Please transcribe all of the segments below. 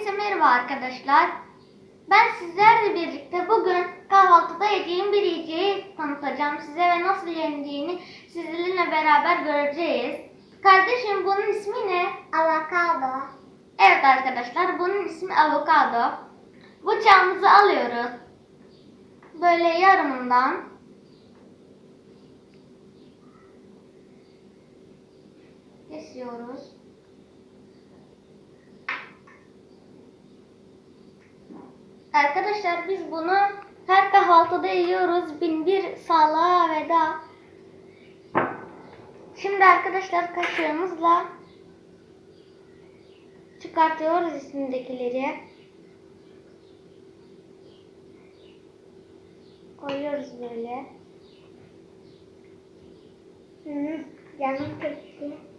Herkese merhaba arkadaşlar. Ben sizlerle birlikte bugün kahvaltıda yediğim bir yiyeceği tanıtacağım size ve nasıl yendiğini sizinle beraber göreceğiz. Kardeşim bunun ismi ne? Avokado. Evet arkadaşlar bunun ismi avokado. Bıçağımızı alıyoruz. Böyle yarımından. Kesiyoruz. Arkadaşlar biz bunu her kahvaltıda yiyoruz. Bin bir sağlığa veda. Şimdi arkadaşlar kaşığımızla çıkartıyoruz üstündekileri. Koyuyoruz böyle. Hı, canım çekti.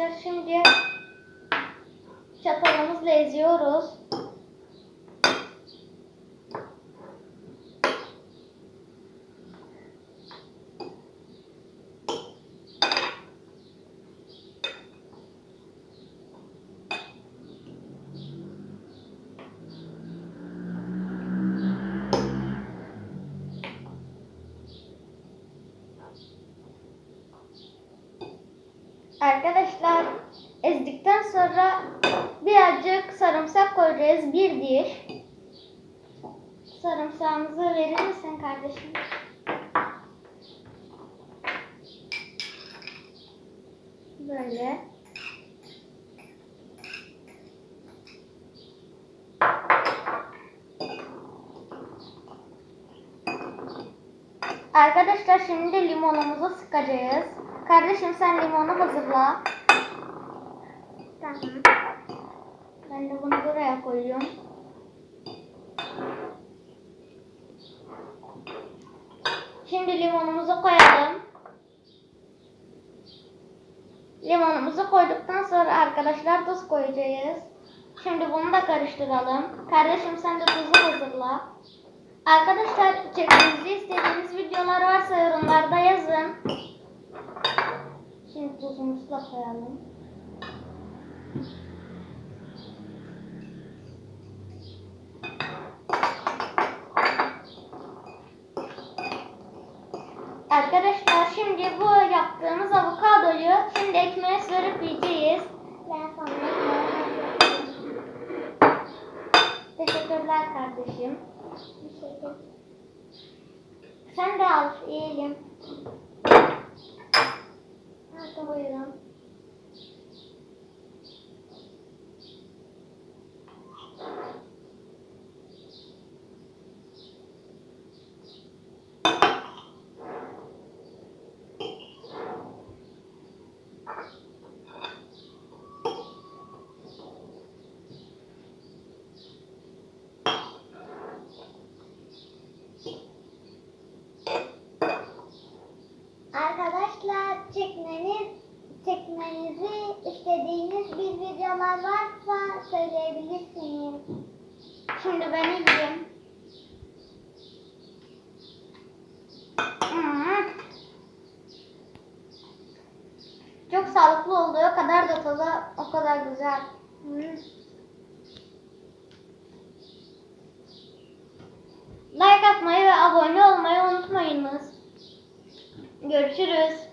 Arkadaşlar şimdi çatalımızla eziyoruz. Arkadaşlar ezdikten sonra birazcık sarımsak koyacağız. Bir diş. Sarımsağımızı verir misin kardeşim? Böyle. Arkadaşlar şimdi limonumuzu sıkacağız. Kardeşim sen limonu hazırla. Tamam. Ben de bunu buraya koyuyorum. Şimdi limonumuzu koyalım. Limonumuzu koyduktan sonra arkadaşlar tuz koyacağız. Şimdi bunu da karıştıralım. Kardeşim sen de tuzu hazırla. Arkadaşlar çekmemizi istediğiniz videolar varsa yorumlarda yazın. Tuzumuzu da koyalım. Arkadaşlar şimdi bu yaptığımız avokadoyu şimdi ekmeğe sürüp yiyeceğiz. Ben Teşekkürler kardeşim. de- Sen de al yiyelim. voy. Çekmeniz çekmenizi istediğiniz bir videolar varsa söyleyebilirsiniz. Şimdi ben yiyeyim. Hmm. Çok sağlıklı olduğu kadar da tadı o kadar güzel. Like atmayı ve abone olmayı unutmayınız. Görüşürüz.